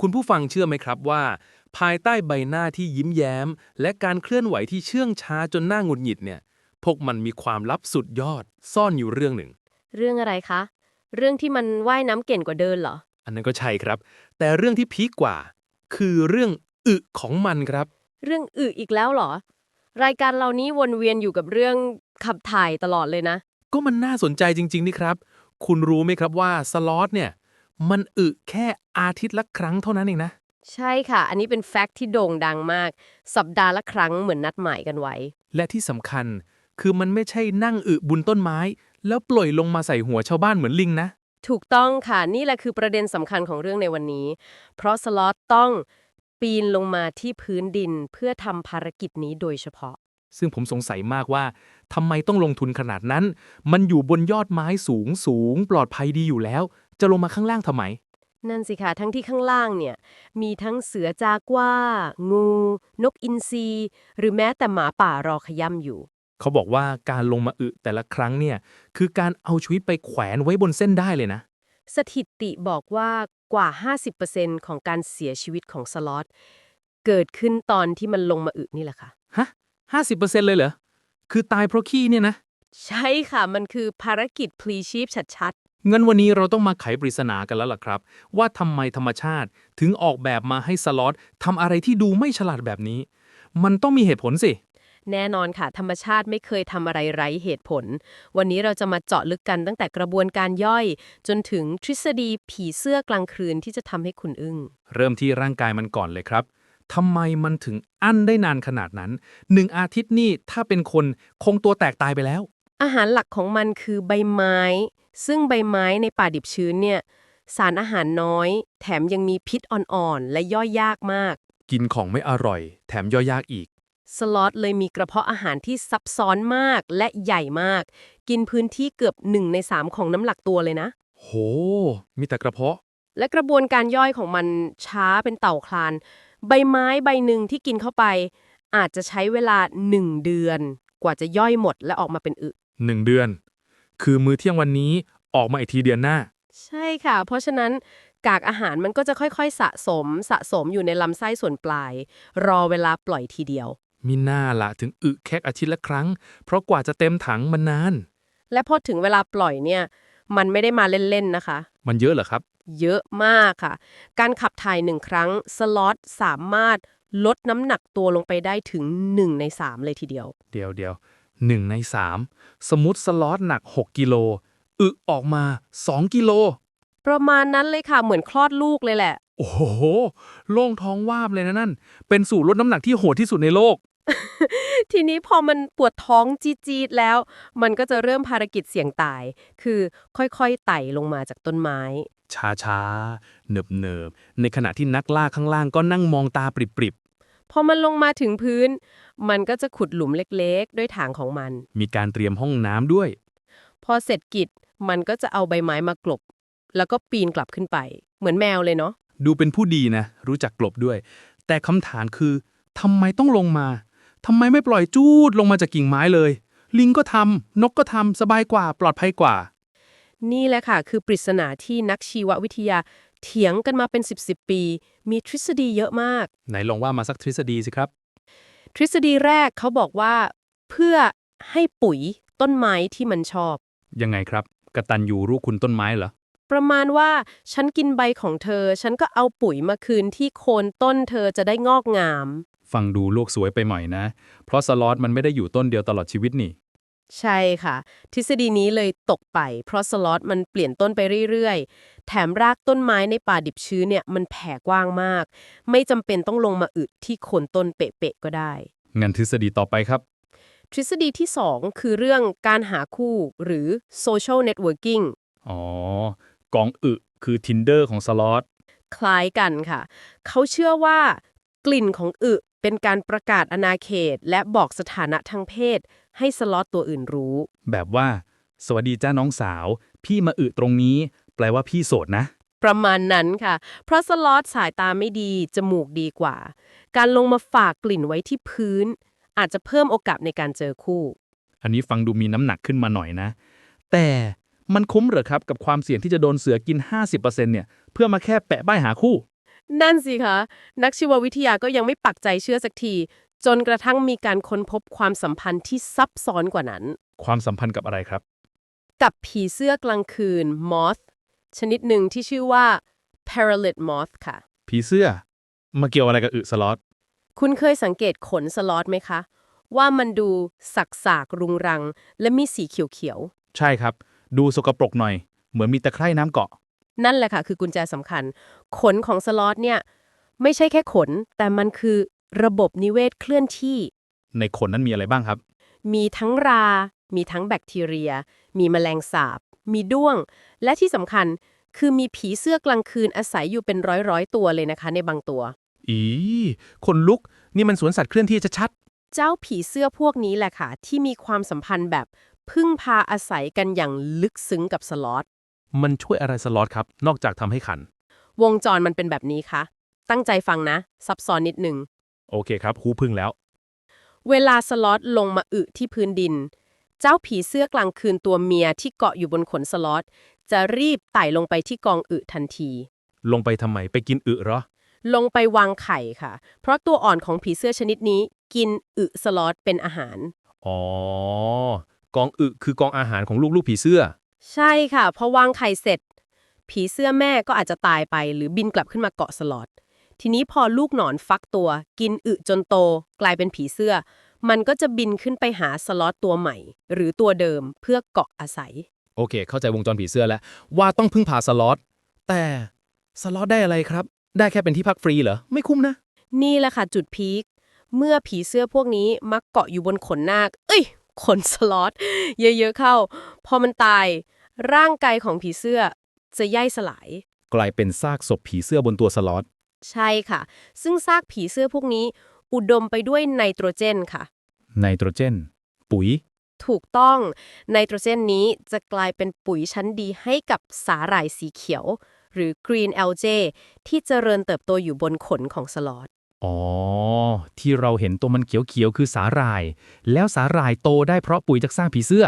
คุณผู้ฟังเชื่อไหมครับว่า ภายใต้ใบหน้าที่ยิ้มแย้ม และการเคลื่อนไหวที่เชื่องช้าจนหน้าหงุดหงิดเนี่ย พวกมันมีความลับสุดยอด ซ่อนอยู่เรื่องหนึ่ง เรื่องอะไรคะ เรื่องที่มันว่ายน้ำเก่งกว่าเดินเหรอ อันนั้นก็ใช่ครับ แต่เรื่องที่พีคกว่า คือเรื่องอึของมันครับ เรื่องอึอีกแล้วเหรอ รายการเรานี้วนเวียนอยู่กับเรื่องขับถ่ายตลอดเลยนะ ก็มันน่าสนใจจริง ๆ นี่ครับ คุณรู้ไหมครับว่าสล็อตเนี่ย มันอึแค่อาทิตย์ละครั้งเท่านั้นเองนะ ใช่ค่ะ อันนี้เป็นแฟกต์ที่โด่งดังมาก สัปดาห์ละครั้งเหมือนนัดหมายกันไว้ และที่สำคัญคือมันไม่ใช่นั่งอึบุญต้นไม้ แล้วปล่อยลงมาใส่หัวชาวบ้านเหมือนลิงนะ ถูกต้องค่ะ นี่แหละคือประเด็นสำคัญของเรื่องในวันนี้ เพราะสล็อตต้องปีนลงมาที่พื้นดินเพื่อทำภารกิจนี้โดยเฉพาะ ซึ่งผมสงสัยมากว่าทำไมต้องลงทุนขนาดนั้น มันอยู่บนยอดไม้สูงสูงปลอดภัยดีอยู่แล้ว จะลงมาข้างล่างทำไม นั่นสิค่ะทั้งที่ข้างล่างเนี่ย มีทั้งเสือจากว่า งู นกอินทรีหรือแม้แต่หมาป่ารอขย่ำอยู่ เขาบอกว่าการลงมาอึแต่ละครั้งเนี่ย คือการเอาชีวิตไปแขวนไว้บนเส้นได้เลยนะ สถิติบอกว่ากว่า 50%ของการเสียชีวิตของสล็อตเกิดขึ้นตอนที่มันลงมาอึนี่แหละค่ะ ฮะห้าสิบเปอร์เซ็นต์เลยเหรอ คือตายเพราะขี้เนี่ยนะ ใช่ค่ะ มันคือภารกิจพลีชีพชัด งั้นวันนี้เราต้องมาไขปริศนากันแล้วล่ะครับ ว่าทำไมธรรมชาติถึงออกแบบมาให้สล็อตทำอะไรที่ดูไม่ฉลาดแบบนี้ มันต้องมีเหตุผลสิๆแน่นอนค่ะ ธรรมชาติไม่เคยทำอะไรไร้เหตุผล วันนี้เราจะมาเจาะลึกกันตั้งแต่กระบวนการย่อย จนถึงทฤษฎีผีเสื้อกลางคืนที่จะทำให้คุณอึ้ง เริ่มที่ร่างกายมันก่อนเลยครับทำไมมันถึงอั้นได้นานขนาดนั้นหนึ่งอาทิตย์นี่ถ้าเป็นคนคงตัวแตกตายไปแล้ว อาหารหลักของมันคือใบไม้ ซึ่งใบไม้ในป่าดิบชื้นเนี่ย สารอาหารน้อย แถมยังมีพิษอ่อนๆ และย่อยยากมาก กินของไม่อร่อย แถมย่อยยากอีก สล็อตเลยมีกระเพาะอาหารที่ซับซ้อนมากและใหญ่มาก กินพื้นที่เกือบหนึ่งในสามของน้ำหลักตัวเลยนะ โห มีแต่กระเพาะ และกระบวนการย่อยของมันช้าเป็นเต่าคลาน ใบไม้ใบหนึ่งที่กินเข้าไป อาจจะใช้เวลาหนึ่งเดือน กว่าจะย่อยหมดและออกมาเป็นอึหนึ่งเดือน คือมื้อเที่ยงวันนี้ออกมาอีกทีเดือนหน้า ใช่ค่ะ เพราะฉะนั้นกากอาหารมันก็จะค่อยๆ สะสม สะสมอยู่ในลำไส้ส่วนปลาย รอเวลาปล่อยทีเดียว มิน่าละถึงอึแค่อาทิตย์ละครั้ง เพราะกว่าจะเต็มถังมันนาน และพอถึงเวลาปล่อยเนี่ย มันไม่ได้มาเล่นๆนะคะ มันเยอะเหรอครับ เยอะมากค่ะ การขับถ่ายหนึ่งครั้งสล็อตสามารถลดน้ำหนักตัวลงไปได้ถึง 1 ใน 3 เลยทีเดียว เดียวเดียว 1 ใน 3 สมมติสล็อตหนัก 6 กิโล อึออกมา 2 กิโล ประมาณนั้นเลยค่ะ เหมือนคลอดลูกเลยแหละ โอ้โห โล่งท้องว่าบเลยนะนั่น เป็นสูตรลดน้ำหนักที่โหดที่สุดในโลก ทีนี้พอมันปวดท้องจี๊ดแล้ว มันก็จะเริ่มภารกิจเสี่ยงตาย คือค่อยๆไต่ลงมาจากต้นไม้ ช้าๆ เนิบๆ ในขณะที่นักล่าข้างล่างก็นั่งมองตาปริบ พอมันลงมาถึงพื้น มันก็จะขุดหลุมเล็กๆ ด้วยถางของมันๆมีการเตรียมห้องน้ำด้วย พอเสร็จกิจมันก็จะเอาใบไม้มากลบ แล้วก็ปีนกลับขึ้นไป เหมือนแมวเลยเนาะดูเป็นผู้ดีนะ รู้จักกลบด้วย แต่คำถามคือทำไมต้องลงมาทำไมไม่ปล่อยจูดลงมาจากกิ่งไม้เลย ลิงก็ทำนกก็ทำสบายกว่า ปลอดภัยกว่า นี่แหละค่ะ คือปริศนาที่นักชีววิทยา เถียงกันมาเป็น 10บสปี มีทฤษฎีเยอะมาก ไหนลองว่ามาสักทฤษฎีสิครับ ทฤษฎีแรกเขาบอกว่า เพื่อให้ปุ๋ยต้นไม้ที่มันชอบ ยังไงครับกตันยูรู้คุณต้นไม้เหรอ ประมาณว่าฉันกินใบของเธอ ฉันก็เอาปุ๋ยมาคืนที่โคนต้นเธอจะได้งอกงาม ฟังดูโลกสวยไปหน่อยนะ เพราะสล็อตมันไม่ได้อยู่ต้นเดียวตลอดชีวิตนี่ ใช่ค่ะ ทฤษฎีนี้เลยตกไป เพราะสล็อตมันเปลี่ยนต้นไปเรื่อยๆ แถมรากต้นไม้ในป่าดิบชื้นเนี่ยมันแผ่กว้างมาก ไม่จำเป็นต้องลงมาอึดที่โคนต้นเป๊ะๆก็ได้งั้นทฤษฎีต่อไปครับ ทฤษฎีที่ 2 คือเรื่องการหาคู่หรือ social networking อ๋อ กองอึคือ Tinder ของสล็อตคล้ายกันค่ะ เขาเชื่อว่ากลิ่นของอึ เป็นการประกาศอาณาเขต และบอกสถานะทางเพศ ให้สล็อตตัวอื่นรู้ แบบว่า สวัสดีจ้าน้องสาว พี่มาอึตรงนี้ แปลว่าพี่โสดนะ ประมาณนั้นค่ะ เพราะสล็อตสายตาไม่ดี จมูกดีกว่า การลงมาฝากกลิ่นไว้ที่พื้น อาจจะเพิ่มโอกาสในการเจอคู่ อันนี้ฟังดูมีน้ำหนักขึ้นมาหน่อยนะ แต่มันคุ้มเหรอครับกับความเสี่ยงที่จะโดนเสือกิน 50%เนี่ยเพื่อมาแค่แปะป้ายหาคู่ นั่นสิคะ นักชีววิทยาก็ยังไม่ปักใจเชื่อสักที จนกระทั่งมีการค้นพบความสัมพันธ์ที่ซับซ้อนกว่านั้น ความสัมพันธ์กับอะไรครับ กับผีเสื้อกลางคืน moth ชนิดหนึ่งที่ชื่อว่า parrot moth ค่ะ ผีเสื้อ มาเกี่ยวอะไรกับอึสล็อตคุณเคยสังเกตขนสล็อตไหมคะ ว่ามันดูสักสากๆรุงรัง และมีสีเขียวใช่ครับ ดูสกปรกหน่อย เหมือนมีตะไคร่น้ำเกาะๆ นั่นแหละค่ะคือกุญแจสำคัญ ขนของสล็อตเนี่ยไม่ใช่แค่ขน แต่มันคือระบบนิเวศเคลื่อนที่ ในขนนั้นมีอะไรบ้างครับ มีทั้งรา มีทั้งแบคทีเรีย มีแมลงสาบ มีด้วง และที่สำคัญคือมีผีเสื้อกลางคืนอาศัยอยู่เป็นร้อยๆตัวเลยนะคะในบางตัว อีคนลุกนี่มันสวนสัตว์เคลื่อนที่จะชัดเจ้าผีเสื้อพวกนี้แหละค่ะที่มีความสัมพันธ์แบบพึ่งพาอาศัยกันอย่างลึกซึ้งกับสล็อต มันช่วยอะไรสล็อตครับ นอกจากทำให้ขัน วงจรมันเป็นแบบนี้ค่ะตั้งใจฟังนะ ซับซ้อนนิดนึงโอเคครับหูพึ่งแล้ว เวลาสล็อตลงมาอึที่พื้นดิน เจ้าผีเสื้อกลางคืนตัวเมียที่เกาะอยู่บนขนสล็อตจะรีบไต่ลงไปที่กองอึทันที ลงไปทำไมไปกินอึเหรอ ลงไปวางไข่ค่ะ เพราะตัวอ่อนของผีเสื้อชนิดนี้ กินอึสล็อตเป็นอาหาร อ๋อ กองอึคือกองอาหารของลูกๆผีเสื้อ ใช่ค่ะ พอวางไข่เสร็จ ผีเสื้อแม่ก็อาจจะตายไป หรือบินกลับขึ้นมาเกาะสล็อตทีนี้พอลูกหนอนฟักตัว กินอึจนโต กลายเป็นผีเสื้อ มันก็จะบินขึ้นไปหาสล็อตตัวใหม่ หรือตัวเดิมเพื่อเกาะอาศัย โอเค เข้าใจวงจรผีเสื้อแล้ว ว่าต้องพึ่งพาสล็อตแต่สล็อตได้อะไรครับ ได้แค่เป็นที่พักฟรีเหรอไม่คุ้มนะ นี่แหละค่ะจุดพีคเมื่อผีเสื้อพวกนี้มักเกาะอยู่บนขนนาค เอ้ย ขนสล็อตเยอะๆเข้า พอมันตาย ร่างกายของผีเสื้อจะย่อยสลาย กลายเป็นซากศพผีเสื้อบนตัวสล็อตใช่ค่ะ ซึ่งซากผีเสื้อพวกนี้ อุดมไปด้วยไนโตรเจนค่ะ ไนโตรเจน ปุ๋ย ถูกต้องไนโตรเจนนี้จะกลายเป็นปุ๋ยชั้นดีให้กับสาหร่ายสีเขียว หรือ green algae ที่เจริญเติบโตอยู่บนขนของสลอต อ๋อ ที่เราเห็นตัวมันเขียวๆ คือสาหร่าย แล้วสาหร่ายโตได้เพราะปุ๋ยจากสร้างผีเสื้อ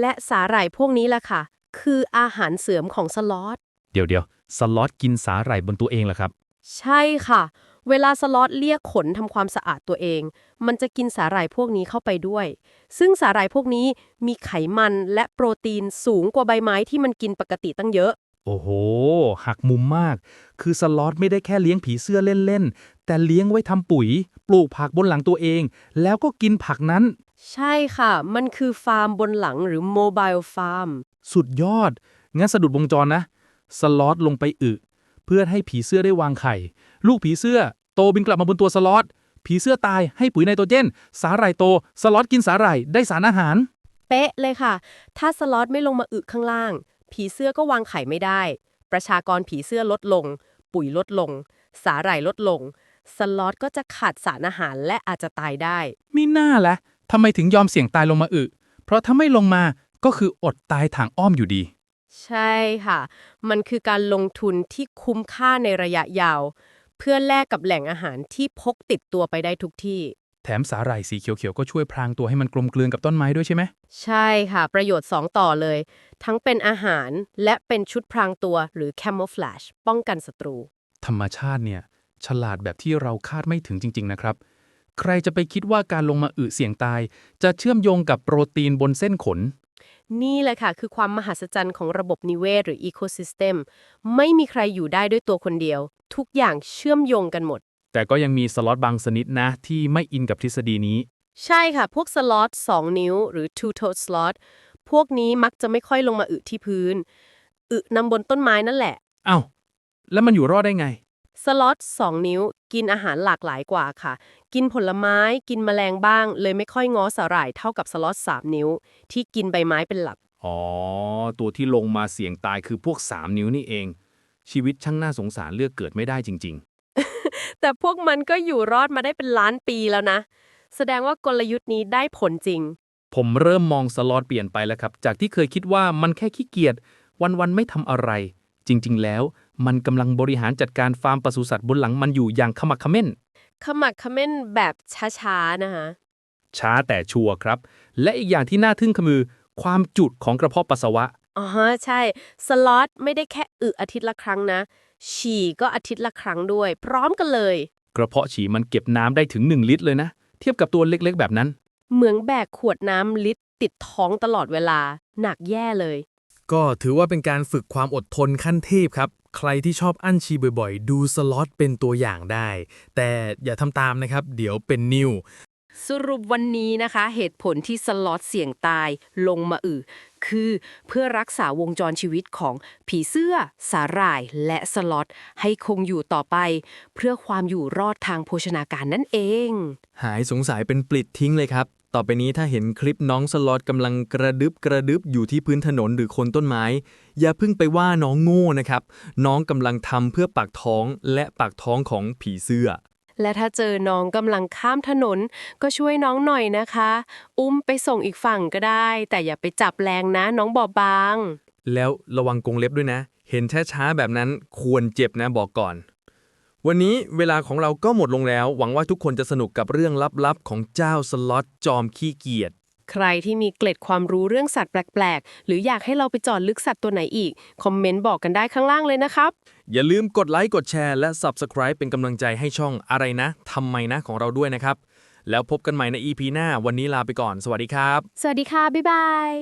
และสาหร่ายพวกนี้ล่ะค่ะ คืออาหารเสริมของสลอตเดี๋ยวเดี๋ยวสล็อตกินสาหร่ายบนตัวเองเหรอครับ ใช่ค่ะ เวลาสลอตเลียกขนทำความสะอาดตัวเอง มันจะกินสาหร่ายพวกนี้เข้าไปด้วย ซึ่งสาหร่ายพวกนี้มีไขมันและโปรตีนสูงกว่าใบไม้ที่มันกินปกติตั้งเยอะ โอ้โห หักมุมมาก คือสล็อตไม่ได้แค่เลี้ยงผีเสื้อเล่น ๆ แต่เลี้ยงไว้ทำปุ๋ย ปลูกผักบนหลังตัวเอง แล้วก็กินผักนั้น ใช่ค่ะ มันคือฟาร์มบนหลังหรือ mobile farm สุดยอด งั้นสะดุดวงจรนะ สล็อตลงไปอึ เพื่อให้ผีเสื้อได้วางไข่ ลูกผีเสื้อ โตบินกลับมาบนตัวสล็อต ผีเสื้อตายให้ปุ๋ยไนโตรเจน สาหร่ายโต สล็อตกินสาหร่ายได้สารอาหาร เป๊ะเลยค่ะ ถ้าสล็อตไม่ลงมาอึข้างล่าง ผีเสื้อก็วางไข่ไม่ได้ ประชากรผีเสื้อลดลง ปุ๋ยลดลง สาหร่ายลดลง สล็อตก็จะขาดสารอาหารและอาจจะตายได้มีหน้าละทำไมถึงยอมเสี่ยงตายลงมาอึเพราะถ้าไม่ลงมาก็คืออดตายทางอ้อมอยู่ดี ใช่ค่ะ มันคือการลงทุนที่คุ้มค่าในระยะยาว เพื่อแลกกับแหล่งอาหารที่พกติดตัวไปได้ทุกที่ แถมสาหร่ายสีเขียวๆ ก็ช่วยพรางตัวให้มันกลมกลืนกับต้นไม้ด้วยใช่ไหม ใช่ค่ะ ประโยชน์ 2 ต่อเลย ทั้งเป็นอาหารและเป็นชุดพรางตัวหรือ camouflage ป้องกันศัตรู ธรรมชาติเนี่ย ฉลาดแบบที่เราคาดไม่ถึงจริง ๆ นะครับ ใครจะไปคิดว่าการลงมาอึเสี่ยงตาย จะเชื่อมโยงกับโปรตีนบนเส้นขน นี่แหละค่ะ คือความมหัศจรรย์ของระบบนิเวศหรือ ecosystem ไม่มีใครอยู่ได้ด้วยตัวคนเดียว ทุกอย่างเชื่อมโยงกันหมด แต่ก็ยังมีสล็อตบางชนิดนะที่ไม่อินกับทฤษฎีนี้ ใช่ค่ะ พวกสล็อต2 นิ้ว หรือ two toed slot พวกนี้มักจะไม่ค่อยลงมาอึที่พื้น อึนำบนต้นไม้นั่นแหละเอ้าแล้วมันอยู่รอดได้ไง สล็อต2 นิ้ว กินอาหารหลากหลายกว่าค่ะ กินผลไม้ กินแมลงบ้าง เลยไม่ค่อยง้อสาหร่ายเท่ากับสล็อต3 นิ้ว ที่กินใบไม้เป็นหลัก อ๋อ ตัวที่ลงมาเสี่ยงตายคือพวก 3 นิ้วนี่เอง ชีวิตช่างน่าสงสารเลือกเกิดไม่ได้จริง แต่พวกมันก็อยู่รอดมาได้เป็นล้านปีแล้วนะ แสดงว่ากลยุทธ์นี้ได้ผลจริงๆผมเริ่มมองสล็อตเปลี่ยนไปแล้วครับ จากที่เคยคิดว่ามันแค่ขี้เกียจวันๆไม่ทำอะไร จริง ๆ แล้ว มันกำลังบริหารจัดการฟาร์มปศุสัตว์บนหลังมันอยู่อย่างขมักเขม้นขมักเขม้นแบบช้าๆนะคะช้าแต่ชัวร์ครับ และอีกอย่างที่น่าทึ่งคือ ความจุดของกระเพาะปัสสาวะ อ๋อใช่ สล็อตไม่ได้แค่อึอาทิตย์ละครั้งนะ ฉี่ก็อาทิตย์ละครั้งด้วย พร้อมกันเลย กระเพาะฉี่มันเก็บน้ำได้ถึง 1 ลิตรเลยนะ เทียบกับตัวเล็กๆ แบบนั้น เหมืองแบกขวดน้ำลิตรติดท้องตลอดเวลา หนักแย่เลย ก็ถือว่าเป็นการฝึกความอดทนขั้นเทพครับ ใครที่ชอบอั้นชีบ่อยๆ ดูสล็อตเป็นตัวอย่างได้ แต่อย่าทำตามนะครับ เดี๋ยวเป็นนิ่ว สรุปวันนี้นะคะ เหตุผลที่สล็อตเสี่ยงตายลงมาอือ คือเพื่อรักษาวงจรชีวิตของผีเสื้อ สาหร่าย และสล็อตให้คงอยู่ต่อไป เพื่อความอยู่รอดทางโภชนาการนั่นเอง หายสงสัยเป็นปลิดทิ้งเลยครับ ต่อไปนี้ถ้าเห็นคลิปน้องสล็อตกำลังกระดึบกระดึบอยู่ที่พื้นถนนหรือคนต้นไม้ อย่าเพิ่งไปว่าน้องโง่นะครับ น้องกำลังทำเพื่อปากท้องและปากท้องของผีเสื้อ และถ้าเจอน้องกำลังข้ามถนน ก็ช่วยน้องหน่อยนะคะ อุ้มไปส่งอีกฝั่งก็ได้ แต่อย่าไปจับแรงนะน้องบอบบาง แล้วระวังกรงเล็บด้วยนะ เห็นช้าๆแบบนั้นควรเจ็บนะบอกก่อน วันนี้เวลาของเราก็หมดลงแล้ว หวังว่าทุกคนจะสนุกกับเรื่องลับๆของเจ้าสล็อตจอมขี้เกียจ ใครที่มีเกล็ดความรู้เรื่องสัตว์แปลกๆ หรืออยากให้เราไปเจอดลึกสัตว์ตัวไหนอีก คอมเมนต์บอกกันได้ข้างล่างเลยนะครับ อย่าลืมกดไลค์กดแชร์และ Subscribe เป็นกำลังใจให้ช่องอะไรนะทำไมนะของเราด้วยนะครับ แล้วพบกันใหม่ใน EP หน้า วันนี้ลาไปก่อน สวัสดีครับ สวัสดีค่ะ บ๊ายบาย